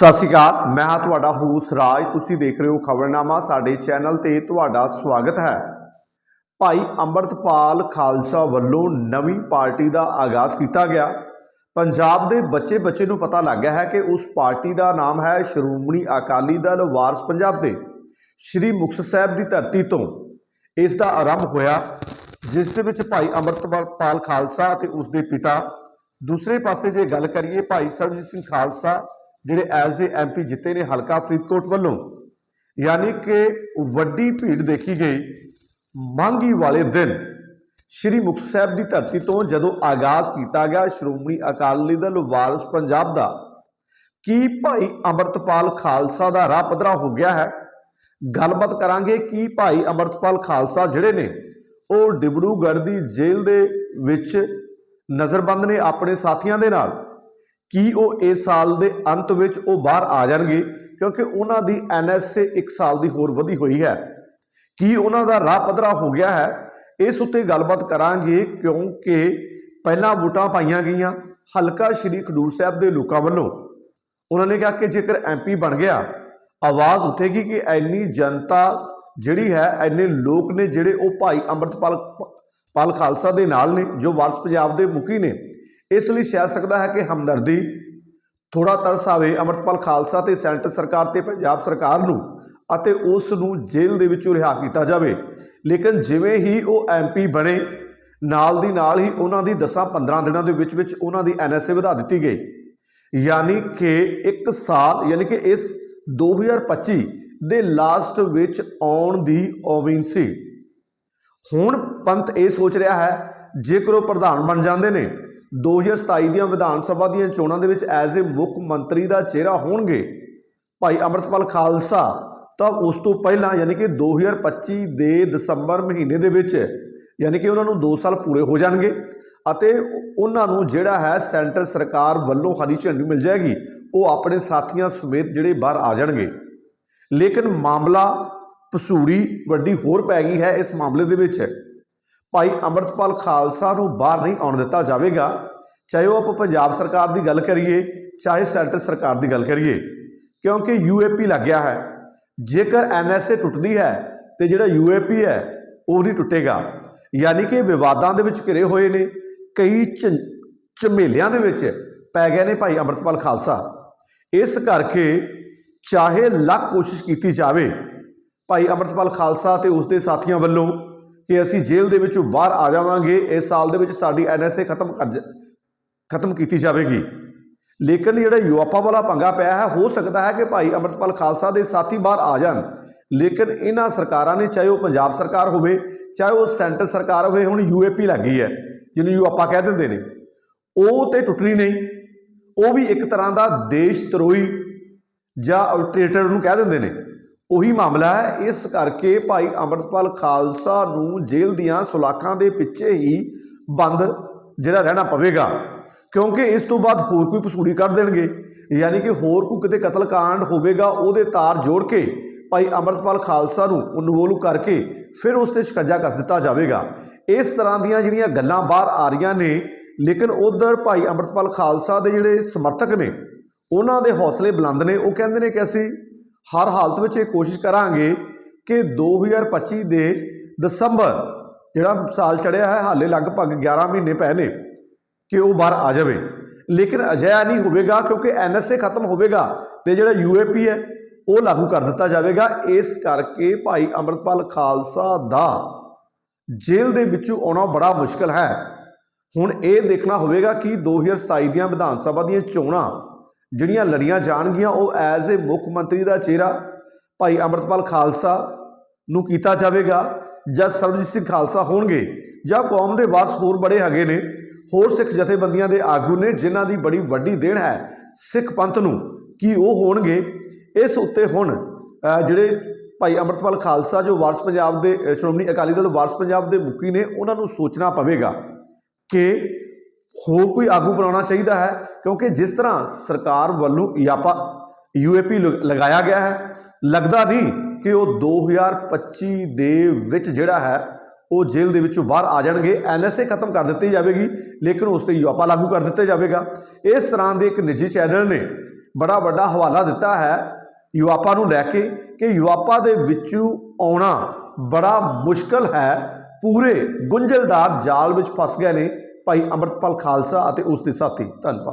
ਸਤਿ ਸ਼੍ਰੀ ਅਕਾਲ, ਮੈਂ ਹਾਂ ਤੁਹਾਡਾ ਹੂਸ ਰਾਜ। ਤੁਸੀਂ ਦੇਖ ਰਹੇ ਹੋ ਖਬਰਨਾਮਾ, ਸਾਡੇ ਚੈਨਲ ਤੇ ਤੁਹਾਡਾ ਸਵਾਗਤ ਹੈ। ਭਾਈ ਅੰਮ੍ਰਿਤਪਾਲ ਖਾਲਸਾ ਵੱਲੋਂ ਨਵੀਂ ਪਾਰਟੀ ਦਾ ਆਗਾਜ਼ ਕੀਤਾ ਗਿਆ। ਪੰਜਾਬ ਦੇ ਬੱਚੇ ਬੱਚੇ ਨੂੰ ਪਤਾ ਲੱਗ ਗਿਆ ਹੈ ਕਿ ਉਸ ਪਾਰਟੀ ਦਾ ਨਾਮ ਹੈ ਸ਼੍ਰੋਮਣੀ ਅਕਾਲੀ ਦਲ ਵਾਰਸ ਪੰਜਾਬ ਦੇ, ਸ਼੍ਰੀ ਮੁਕਤਸਰ ਸਾਹਿਬ ਦੀ ਧਰਤੀ ਤੋਂ। ਇਸ ਦਾ ਆਰੰਭ ਹੋਇਆ, ਜਿਸ ਦੇ ਵਿੱਚ ਭਾਈ ਅੰਮ੍ਰਿਤਪਾਲ ਖਾਲਸਾ ਅਤੇ ਉਸ ਦੇ ਪਿਤਾ। ਦੂਸਰੇ ਪਾਸੇ ਜੇ ਗੱਲ ਕਰੀਏ ਭਾਈ ਸਰਬਜੀਤ ਸਿੰਘ ਖਾਲਸਾ ਜਿਹੜੇ ਐਜ਼ ਏ ਐਮਪੀ ਜਿੱਤੇ ਨੇ ਹਲਕਾ ਫਰੀਦਕੋਟ ਵੱਲੋਂ, ਯਾਨੀ ਕਿ ਵੱਡੀ ਭੀੜ ਦੇਖੀ ਗਈ ਮੰਗੀ ਵਾਲੇ ਦਿਨ, ਸ਼੍ਰੀ ਮੁਕਤਸਰ ਸਾਹਿਬ ਦੀ ਧਰਤੀ ਤੋਂ ਜਦੋਂ ਆਗਾਜ਼ ਕੀਤਾ ਗਿਆ, ਸ਼੍ਰੋਮਣੀ ਅਕਾਲੀ ਦਲ ਵਾਰਸ ਪੰਜਾਬ ਦਾ, ਕੀ ਭਾਈ ਅੰਮ੍ਰਿਤਪਾਲ ਖਾਲਸਾ ਦਾ ਰਾਹ ਪੱਧਰਾ ਹੋ ਗਿਆ ਹੈ? ਗੱਲਬਾਤ ਕਰਾਂਗੇ ਕਿ ਭਾਈ ਅੰਮ੍ਰਿਤਪਾਲ ਖਾਲਸਾ ਜਿਹੜੇ ਨੇ, ਉਹ ਡਿਬੜੂਗੜ੍ਹ ਦੀ ਜੇਲ੍ਹ ਦੇ ਵਿੱਚ ਨਜ਼ਰਬੰਦ ਨੇ ਆਪਣੇ ਸਾਥੀਆਂ ਦੇ ਨਾਲ। ਕੀ ਉਹ ਇਸ ਸਾਲ ਦੇ ਅੰਤ ਵਿੱਚ ਉਹ ਬਾਹਰ ਆ ਜਾਣਗੇ? ਕਿਉਂਕਿ ਉਹਨਾਂ ਦੀ ਐਨਐਸਏ 1 ਸਾਲ ਦੀ ਹੋਰ ਵਧੀ ਹੋਈ ਹੈ। ਕੀ ਉਹਨਾਂ ਦਾ ਰਾਹ ਪੱਧਰਾ ਹੋ ਗਿਆ ਹੈ? ਇਸ ਉੱਤੇ ਗੱਲਬਾਤ ਕਰਾਂਗੇ ਕਿਉਂਕਿ ਪਹਿਲਾਂ ਵੋਟਾਂ ਪਾਈਆਂ ਗਈਆਂ। ਹਲਕਾ ਸ਼੍ਰੀ ਖਡੂਰ ਸਾਹਿਬ ਦੇ ਲੋਕਾਂ ਵੱਲੋਂ। ਉਹਨਾਂ ਨੇ ਕਿਹਾ ਕਿ ਜੇਕਰ ਐਮਪੀ ਬਣ ਗਿਆ, ਆਵਾਜ਼ ਉੱਠੇਗੀ ਕਿ ਐਨੀ ਜਨਤਾ ਜਿਹੜੀ ਹੈ, ਐਨੇ ਲੋਕ ਨੇ ਜਿਹੜੇ ਉਹ ਭਾਈ ਅੰਮ੍ਰਿਤਪਾਲ, ਪਾਲ ਖਾਲਸਾ ਦੇ ਨਾਲ ਨੇ, ਜੋ ਵਾਰਸ ਪੰਜਾਬ ਦੇ ਮੁਖੀ ਨੇ। ਇਸ ਲਈ ਸ਼ਾਇਦ ਸਕਦਾ ਹੈ ਕਿ ਹਮਦਰਦੀ ਥੋੜਾ ਤਰਸ ਆਵੇ ਅੰਮ੍ਰਿਤਪਾਲ ਖਾਲਸਾ ਤੇ ਸੈਂਟਰ ਸਰਕਾਰ ਤੇ ਪੰਜਾਬ ਸਰਕਾਰ ਨੂੰ ਅਤੇ ਉਸ ਨੂੰ ਜੇਲ੍ਹ ਦੇ ਵਿੱਚੋਂ ਰਿਹਾ ਕੀਤਾ ਜਾਵੇ। ਲੇਕਿਨ ਜਿਵੇਂ ਹੀ ਉਹ ਐਮਪੀ ਬਣੇ, ਨਾਲ ਦੀ ਨਾਲ ਹੀ ਉਹਨਾਂ ਦੀ 10-15 ਦਿਨਾਂ ਦੇ ਵਿੱਚ ਵਿੱਚ ਉਹਨਾਂ ਦੀ ਐਨਐਸਏ ਵਧਾ ਦਿੱਤੀ ਗਈ। ਯਾਨੀ ਕਿ 1 ਸਾਲ, ਯਾਨੀ ਕਿ ਇਸ 2025 ਦੇ ਲਾਸਟ ਵਿੱਚ ਆਉਣ ਦੀ ਉਮੀਦ ਸੀ। ਹੁਣ ਪੰਥ ਇਹ ਸੋਚ ਰਿਹਾ ਹੈ, ਜੇਕਰ ਉਹ ਪ੍ਰਧਾਨ ਬਣ ਜਾਂਦੇ ਨੇ 2027 ਦੀਆਂ ਵਿਧਾਨ ਸਭਾ ਦੀਆਂ ਚੋਣਾਂ ਦੇ ਵਿੱਚ ਐਜ਼ ਏ ਮੁੱਖ ਮੰਤਰੀ ਦਾ ਚਿਹਰਾ ਹੋਣਗੇ। ਭਾਈ ਅੰਮ੍ਰਿਤਪਾਲ ਖਾਲਸਾ ਤਾਂ ਉਸ ਤੋਂ ਪਹਿਲਾਂ ਯਾਨੀ ਕਿ 2025 ਦੇ ਦਸੰਬਰ ਮਹੀਨੇ ਦੇ ਵਿੱਚ ਯਾਨੀ ਕਿ ਉਹਨਾਂ ਨੂੰ 2 ਸਾਲ ਪੂਰੇ ਹੋ ਜਾਣਗੇ ਅਤੇ ਉਹਨਾਂ ਨੂੰ ਜਿਹੜਾ ਹੈ ਸੈਂਟਰ ਸਰਕਾਰ ਵੱਲੋਂ ਹਰੀ ਝੰਡੀ ਮਿਲ ਜਾਏਗੀ, ਉਹ ਆਪਣੇ ਸਾਥੀਆਂ ਸਮੇਤ ਜਿਹੜੇ ਬਾਹਰ ਆ ਜਾਣਗੇ। ਲੇਕਿਨ ਮਾਮਲਾ ਪਸੂੜੀ ਵੱਡੀ ਹੋਰ ਪੈ ਗਈ ਹੈ ਇਸ ਮਾਮਲੇ ਦੇ ਵਿੱਚ। ਭਾਈ ਅੰਮ੍ਰਿਤਪਾਲ ਖਾਲਸਾ ਨੂੰ ਬਾਹਰ ਨਹੀਂ ਆਉਣ ਦਿੱਤਾ ਜਾਵੇਗਾ। ਚਾਹੇ ਉਹ ਆਪਾਂ ਪੰਜਾਬ ਸਰਕਾਰ ਦੀ ਗੱਲ ਕਰੀਏ, ਚਾਹੇ ਸੈਂਟਰ ਸਰਕਾਰ ਦੀ ਗੱਲ ਕਰੀਏ, ਕਿਉਂਕਿ ਯੂਏਪੀ ਲੱਗਿਆ ਹੈ। ਜੇਕਰ ਐਨਐਸਏ ਟੁੱਟਦੀ ਹੈ ਤੇ ਜਿਹੜਾ ਯੂਏਪੀ ਹੈ, ਉਹ ਨਹੀਂ ਟੁੱਟੇਗਾ। ਯਾਨੀ ਕਿ ਵਿਵਾਦਾਂ ਦੇ ਵਿੱਚ ਘਿਰੇ ਹੋਏ ਨੇ, ਕਈ ਝਮੇਲਿਆਂ ਦੇ ਵਿੱਚ ਪੈ ਗਏ ਨੇ ਭਾਈ ਅੰਮ੍ਰਿਤਪਾਲ ਖਾਲਸਾ। ਇਸ ਕਰਕੇ ਚਾਹੇ ਲੱਖ ਕੋਸ਼ਿਸ਼ ਕੀਤੀ ਜਾਵੇ, ਭਾਈ ਅੰਮ੍ਰਿਤਪਾਲ ਖਾਲਸਾ ਤੇ ਉਸ ਦੇ ਸਾਥੀਆਂ ਵੱਲੋਂ ਕਿ ਅਸੀਂ ਜੇਲ੍ਹ ਦੇ ਵਿੱਚੋਂ ਬਾਹਰ ਆ ਜਾਵਾਂਗੇ, ਇਸ ਸਾਲ ਦੇ ਵਿੱਚ ਸਾਡੀ ਐਨਐਸਏ ਖਤਮ ਕਰ ਜ- ਖਤਮ ਕੀਤੀ ਜਾਵੇਗੀ। ਲੇਕਿਨ ਜਿਹੜਾ ਯੂਆਪਾ ਵਾਲਾ ਪੰਗਾ ਪਿਆ ਹੈ, ਹੋ ਸਕਦਾ ਹੈ ਕਿ ਭਾਈ ਅੰਮ੍ਰਿਤਪਾਲ ਖਾਲਸਾ ਦੇ ਸਾਥੀ ਬਾਹਰ ਆ ਜਾਣ। ਲੇਕਿਨ ਇਹਨਾਂ ਸਰਕਾਰਾਂ ਨੇ, ਚਾਹੇ ਉਹ ਪੰਜਾਬ ਸਰਕਾਰ ਹੋਵੇ, ਚਾਹੇ ਉਹ ਸੈਂਟਰ ਸਰਕਾਰ ਹੋਵੇ, ਹੁਣ ਯੂਏਪੀ ਲੱਗੀ ਹੈ, ਜਿਹਨੂੰ ਯੂਆਪਾ ਕਹਿ ਦਿੰਦੇ ਨੇ। ਉਹ ਤੇ ਟੁੱਟਣੀ ਨਹੀਂ। ਉਹ ਵੀ ਇੱਕ ਤਰ੍ਹਾਂ ਦਾ ਦੇਸ਼ ਤਰੋਈ ਜਾਂ ਟ੍ਰੇਟਰ ਨੂੰ ਕਹਿ ਦਿੰਦੇ ਨੇ। ਉਹੀ ਮਾਮਲਾ ਹੈ। ਇਸ ਕਰਕੇ ਭਾਈ ਅੰਮ੍ਰਿਤਪਾਲ ਖਾਲਸਾ ਨੂੰ ਜੇਲ੍ਹ ਦੀਆਂ ਸੁਲਾਖਾਂ ਦੇ ਪਿੱਛੇ ਹੀ ਬੰਦ ਜਿਹੜਾ ਰਹਿਣਾ ਪਵੇਗਾ। ਕਿਉਂਕਿ ਇਸ ਤੋਂ ਬਾਅਦ ਹੋਰ ਕੋਈ ਪਸੂੜੀ ਕੱਢ ਦੇਣਗੇ। ਯਾਨੀ ਕਿ ਹੋਰ ਕੋਈ ਕਿਤੇ ਕਤਲकांड ਹੋਵੇਗਾ, ਉਹਦੇ ਤਾਰ ਜੋੜ ਕੇ ਭਾਈ ਅੰਮ੍ਰਿਤਪਾਲ ਖਾਲਸਾ ਨੂੰ ਇਨਵੋਲਵ ਕਰਕੇ ਫਿਰ ਉਸ ਤੇ ਸ਼ਿਕੰਜਾ ਕੱਸ ਦਿੱਤਾ ਜਾਵੇਗਾ। ਇਸ ਤਰ੍ਹਾਂ ਦੀਆਂ ਜਿਹੜੀਆਂ ਗੱਲਾਂ ਬਾਹਰ ਆ ਰਹੀਆਂ ਨੇ, ਲੇਕਿਨ ਉਧਰ ਭਾਈ ਅੰਮ੍ਰਿਤਪਾਲ ਖਾਲਸਾ ਦੇ ਜਿਹੜੇ ਸਮਰਥਕ ਨੇ, ਉਹਨਾਂ ਦੇ ਹੌਸਲੇ ਬੁਲੰਦ ਨੇ। ਉਹ ਕਹਿੰਦੇ ਨੇ ਕਿ ਅਸੀਂ ਹਰ ਹਾਲਤ ਵਿੱਚ ਇਹ ਕੋਸ਼ਿਸ਼ ਕਰਾਂਗੇ ਕਿ 2025 ਦੇ ਦਸੰਬਰ, ਜਿਹੜਾ ਸਾਲ ਚੜਿਆ ਹੈ, ਹਾਲੇ ਲਗਭਗ 11 ਮਹੀਨੇ ਪਏ ਨੇ, ਕਿ ਉਹ ਬਾਹਰ ਆ ਜਾਵੇ। ਲੇਕਿਨ ਅਜਿਹਾ ਨਹੀਂ ਹੋਵੇਗਾ ਕਿਉਂਕਿ ਐਨਐਸਏ ਖਤਮ ਹੋਵੇਗਾ ਤੇ ਜਿਹੜਾ ਯੂਏਪੀ ਹੈ, ਉਹ ਲਾਗੂ ਕਰ ਦਿੱਤਾ ਜਾਵੇਗਾ। ਇਸ ਕਰਕੇ ਭਾਈ ਅੰਮ੍ਰਿਤਪਾਲ ਖਾਲਸਾ ਦਾ ਜੇਲ੍ਹ ਦੇ ਵਿੱਚੋਂ ਆਉਣਾ ਬੜਾ ਮੁਸ਼ਕਲ ਹੈ। ਹੁਣ ਇਹ ਦੇਖਣਾ ਹੋਵੇਗਾ ਕਿ 2027 ਦੀਆਂ ਵਿਧਾਨ ਸਭਾ ਦੀਆਂ ਚੋਣਾਂ ਜਿਹੜੀਆਂ ਲੜੀਆਂ ਜਾਣਗੀਆਂ, ਉਹ ਐਜ਼ ਏ ਮੁੱਖ ਮੰਤਰੀ ਦਾ ਚਿਹਰਾ, ਭਾਈ ਅੰਮ੍ਰਿਤਪਾਲ ਖਾਲਸਾ ਨੂੰ ਕੀਤਾ ਜਾਵੇਗਾ ਜਾਂ ਸਰਬਜੀਤ ਸਿੰਘ ਖਾਲਸਾ ਹੋਣਗੇ, ਜਾਂ ਕੌਮ ਦੇ ਵਾਰਸ ਹੋਰ ਬੜੇ ਹੈਗੇ ਨੇ, ਹੋਰ ਸਿੱਖ ਜਥੇਬੰਦੀਆਂ ਦੇ ਆਗੂ ਨੇ, ਜਿਨ੍ਹਾਂ ਦੀ ਬੜੀ ਵੱਡੀ ਦੇਣ ਹੈ ਸਿੱਖ ਪੰਥ ਨੂੰ, ਕਿ ਉਹ ਹੋਣਗੇ? ਇਸ ਉੱਤੇ ਹੁਣ ਜਿਹੜੇ ਭਾਈ ਅੰਮ੍ਰਿਤਪਾਲ ਖਾਲਸਾ ਜੋ ਵਾਰਸ ਪੰਜਾਬ ਦੇ ਸ਼੍ਰੋਮਣੀ ਅਕਾਲੀ ਦਲ ਵਾਰਸ ਪੰਜਾਬ ਦੇ ਮੁਖੀ ਨੇ, ਉਹਨਾਂ ਨੂੰ ਸੋਚਣਾ ਪਵੇਗਾ ਕਿ ਹੋਰ ਕੋਈ ਆਗੂ ਬਣਾਉਣਾ ਚਾਹੀਦਾ ਹੈ? ਕਿਉਂਕਿ ਜਿਸ ਤਰ੍ਹਾਂ ਸਰਕਾਰ ਵੱਲੋਂ ਯਾਪਾ, ਯੂਏਪੀ ਲਗਾਇਆ ਗਿਆ ਹੈ, ਲੱਗਦਾ ਨਹੀਂ ਕਿ ਉਹ 2025 ਦੇ ਵਿੱਚ ਜਿਹੜਾ ਹੈ, ਉਹ ਜੇਲ੍ਹ ਦੇ ਵਿੱਚੋਂ ਬਾਹਰ ਆ ਜਾਣਗੇ। ਐਨਐਸਏ ਖਤਮ ਕਰ ਦਿੱਤੀ ਜਾਵੇਗੀ, ਲੇਕਿਨ ਉਸ ਤੇ ਯਾਪਾ ਲਾਗੂ ਕਰ ਦਿੱਤਾ ਜਾਵੇਗਾ। ਇਸ ਤਰ੍ਹਾਂ ਦੇ ਇੱਕ ਨਿੱਜੀ ਚੈਨਲ ਨੇ ਬੜਾ ਵੱਡਾ ਹਵਾਲਾ ਦਿੱਤਾ ਹੈ ਯੂਆਪਾ ਨੂੰ ਲੈ ਕੇ ਕਿ ਯੂਆਪਾ ਦੇ ਵਿੱਚੋਂ ਆਉਣਾ ਬੜਾ ਮੁਸ਼ਕਲ ਹੈ। ਪੂਰੇ ਗੁੰਝਲਦਾਰ ਜਾਲ ਵਿੱਚ ਫਸ ਗਏ ਨੇ। ਭਾਈ ਅੰਮ੍ਰਿਤਪਾਲ ਖਾਲਸਾ ਅਤੇ ਉਸ ਦੇ ਸਾਥੀ ਧੰਨਵਾਦ।